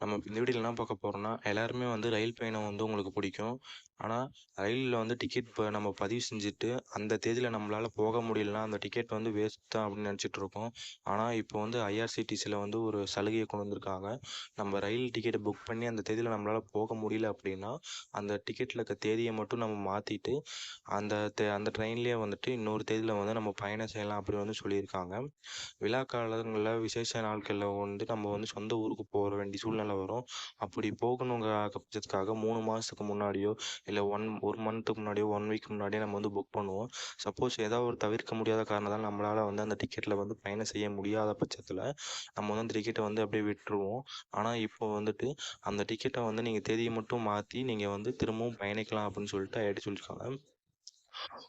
நம்ம இந்த வீடியோவில் என்ன பார்க்க போகிறோம்னா எல்லாருமே வந்து ரயில் பயணம் வந்து உங்களுக்கு பிடிக்கும். ஆனால் ரயிலில் வந்து டிக்கெட் இப்போ நம்ம பதிவு செஞ்சுட்டு அந்த தேதியில் நம்மளால் போக முடியலனா அந்த டிக்கெட் வந்து வேஸ்ட் தான் அப்படின்னு நினச்சிட்டு இருக்கோம். ஆனால் இப்போ வந்து ஐஆர்சிடிசியில் வந்து ஒரு சலுகையை கொண்டு வந்திருக்காங்க. நம்ம ரயில் டிக்கெட்டை புக் பண்ணி அந்த தேதியில் நம்மளால் போக முடியல அப்படின்னா அந்த டிக்கெட்டில் இருக்க தேதியை மட்டும் நம்ம மாற்றிட்டு அந்த தே அந்த ட்ரெயின்லேயே வந்துட்டு இன்னொரு தேதியில் வந்து நம்ம பயணம் செய்யலாம் அப்படின்னு வந்து சொல்லியிருக்காங்க. விழா காலங்களில் விசேஷ நாட்களில் வந்து நம்ம வந்து சொந்த ஊருக்கு போக வேண்டிய சூழ்நிலை வரும். அப்படி போகணுங்கிற பட்சத்துக்காக மூணு மாதத்துக்கு முன்னாடியோ இல்லை ஒன் ஒரு மந்த்துக்கு முன்னாடியோ ஒன் வீக் முன்னாடியோ நம்ம வந்து புக் பண்ணுவோம். சப்போஸ் ஏதாவது ஒரு தவிர்க்க முடியாத காரணத்தால் நம்மளால் வந்து அந்த டிக்கெட்டில் வந்து பயணம் செய்ய முடியாத பட்சத்தில் நம்ம வந்து அந்த டிக்கெட்டை வந்து அப்படியே விட்டுருவோம். ஆனால் இப்போ வந்துட்டு அந்த டிக்கெட்டை வந்து நீங்கள் தேதியை மட்டும் மாற்றி நீங்கள் வந்து திரும்பவும் பயணிக்கலாம் அப்படின்னு சொல்லிட்டு ஐடி சொல்லியிருக்காங்க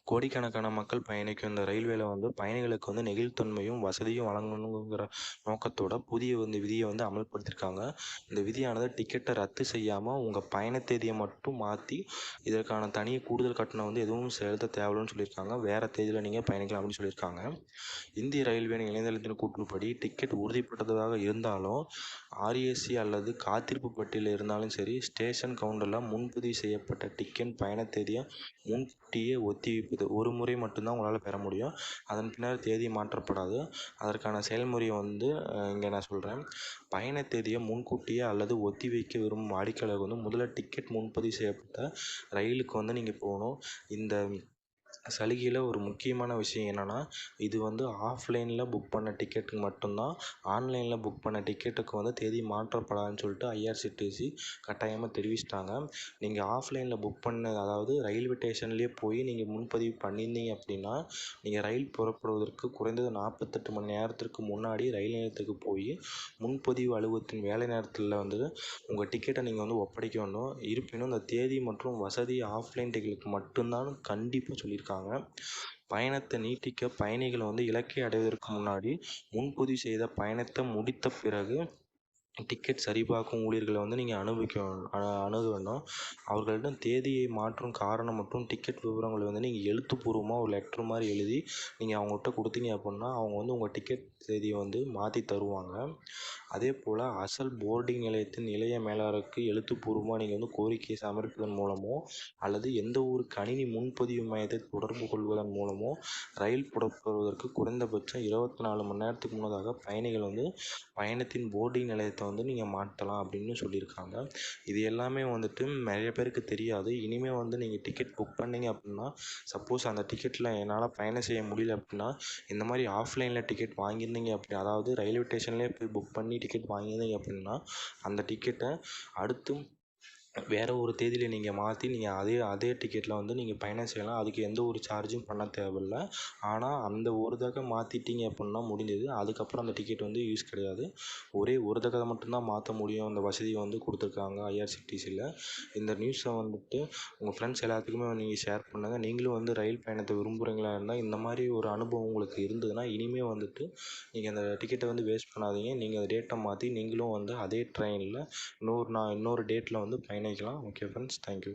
கோடிக்கணக்கான மக்கள் பயணிக்கும் இந்த ரயில்வேல வந்து பயணிகளுக்கு வந்து நெகிழ்த்தன்மையும் வசதியும் வழங்கணுங்கிற நோக்கத்தோட புதிய வந்து விதியை வந்து அமல்படுத்தியிருக்காங்க இந்த விதியானது டிக்கெட்டை ரத்து செய்யாமல் உங்கள் பயண தேதியை மட்டும் மாற்றி இதற்கான தனி கூடுதல் கட்டணம் வந்து எதுவும் செலுத்த தேவையில்லைன்னு சொல்லியிருக்காங்க. வேறு தேதியில் நீங்கள் பயணிக்கலாம் அப்படின்னு சொல்லியிருக்காங்க. இந்திய ரயில்வே இணையதளத்தின் கூற்றுப்படி டிக்கெட் உறுதிப்பட்டதாக இருந்தாலும் ஆர்ஏசி அல்லது காத்திருப்பு பட்டியலில் இருந்தாலும் சரி ஸ்டேஷன் கவுண்டரில் முன்பதிவு செய்யப்பட்ட டிக்கெட் பயண தேதியை முன்கூட்டியே ஒத்தி வைப்பது ஒரு முறை மட்டும்தான் உங்களால் பெற முடியும். அதன் பின்னர் தேதி மாற்றப்படாது. அதற்கான செயல்முறையை வந்து இங்கே நான் சொல்கிறேன் பயண தேதியை முன்கூட்டியே அல்லது ஒத்தி வைக்க விரும்பும் வாடிக்கையாளர் வந்து முதல்ல டிக்கெட் முன்பதிவு செய்யப்பட்ட ரயிலுக்கு வந்து நீங்கள் போகணும். இந்த சலுகையில் ஒரு முக்கியமான விஷயம் என்னென்னா இது வந்து ஆஃப்லைனில் புக் பண்ண டிக்கெட்டுக்கு மட்டும்தான் ஆன்லைனில் புக் பண்ண டிக்கெட்டுக்கு வந்து தேதி மாற்றப்படாதுன்னு சொல்லிட்டு ஐஆர்சிடிசி கட்டாயமாக தெரிவிச்சிட்டாங்க. நீங்கள் ஆஃப்லைனில் புக் பண்ண அதாவது ரயில்வே ஸ்டேஷன்லேயே போய் நீங்கள் முன்பதிவு பண்ணியிருந்தீங்க அப்படின்னா நீங்கள் ரயில் புறப்படுவதற்கு குறைந்தது நாற்பத்தெட்டு மணி நேரத்திற்கு முன்னாடி ரயில் நிலையத்துக்கு போய் முன்பதிவு அலுவலகத்தின் வேலை நேரத்தில் வந்து உங்கள் டிக்கெட்டை நீங்கள் வந்து ஒப்படைக்க வேண்டும் இருப்பினும் இந்த தேதி மற்றும் வசதி ஆஃப்லைன் டிக்கெட்டுக்கு மட்டும்தான் கண்டிப்பாக சொல்லியிருக்காங்க. பயணத்தை நீட்டிக்க பயணிகள் வந்து இலக்கை அடைவதற்கு முன்னாடி முன்பதிவு செய்த பயணத்தை முடித்த பிறகு டிக்கெட் சரிபார்க்கும் ஊழியர்களை வந்து நீங்கள் அனுபவிக்க அணுக வேண்டும். அவர்களிடம் தேதியை மாற்றும் காரணம் மற்றும் டிக்கெட் விவரங்களை வந்து நீங்கள் எழுத்துப்பூர்வமாக ஒரு லெட்ரு மாதிரி எழுதி நீங்கள் அவங்கள்ட்ட கொடுத்தீங்க அப்படின்னா அவங்க வந்து உங்கள் டிக்கெட் தேதியை வந்து மாற்றி தருவாங்க. அதே போல் அசல் போர்டிங் நிலையத்தின் நிலைய மேலாளருக்கு எழுத்துப்பூர்வமாக நீங்கள் வந்து கோரிக்கையை சமர்ப்பிப்பதன் மூலமோ அல்லது எந்த ஒரு கணினி முன்பதிவு மையத்தை தொடர்பு கொள்வதன் மூலமோ ரயில் புறப்படுவதற்கு குறைந்தபட்சம் இருபத்தி நாலு மணி நேரத்துக்கு முன்னதாக பயணிகள் வந்து பயணத்தின் போர்டிங் நிலையத்தை வந்து நீங்கள் மாற்றலாம் அப்படின்னு சொல்லியிருக்காங்க. இது எல்லாமே வந்துட்டு நிறைய பேருக்கு தெரியாது. இனிமேல் வந்து நீங்கள் டிக்கெட் புக் பண்ணீங்க அப்படின்னா சப்போஸ் அந்த டிக்கெட்டில் என்னால் பயணம் செய்ய முடியல அப்படின்னா இந்த மாதிரி ஆஃப்லைனில் டிக்கெட் வாங்கியிருந்தீங்க அப்படி அதாவது ரயில்வே ஸ்டேஷன்லேயே போய் புக் பண்ணி டிக்கெட் வாங்கியிருந்தீங்க அப்படின்னா அந்த டிக்கெட்டை அடுத்து வேறு ஒரு தேதியில் நீங்கள் மாற்றி நீங்கள் அதே அதே டிக்கெட்டில் வந்து நீங்கள் பயணம் செய்யலாம். அதுக்கு எந்த ஒரு சார்ஜும் பண்ண தேவையில்ல. ஆனால் அந்த ஒரு தடவை மாற்றிட்டீங்க அப்படின்னா முடிஞ்சது. அதுக்கப்புறம் அந்த டிக்கெட் வந்து யூஸ் கிடையாது. ஒரே ஒரு தடவை மட்டும்தான் மாற்ற முடியும். அந்த வசதியை வந்து கொடுத்துருக்காங்க ஐஆர்சிடிசியில் இந்த நியூஸை வந்துட்டு உங்கள் ஃப்ரெண்ட்ஸ் எல்லாத்துக்குமே நீங்கள் ஷேர் பண்ணுங்கள் நீங்களும் வந்து ரயில் பயணத்தை விரும்புகிறீங்களா இருந்தால் இந்த மாதிரி ஒரு அனுபவம் உங்களுக்கு இருந்ததுன்னா இனிமேல் வந்துட்டு நீங்கள் அந்த டிக்கெட்டை வந்து வேஸ்ட் பண்ணாதீங்க. நீங்கள் அந்த டேட்டை மாற்றி நீங்களும் வந்து அதே ட்ரெயினில் இன்னொரு நான் இன்னொரு டேட்டில் வந்து பயணம் பயணிக்கலாம் ஓகே ஃப்ரெண்ட்ஸ் தேங்க்யூ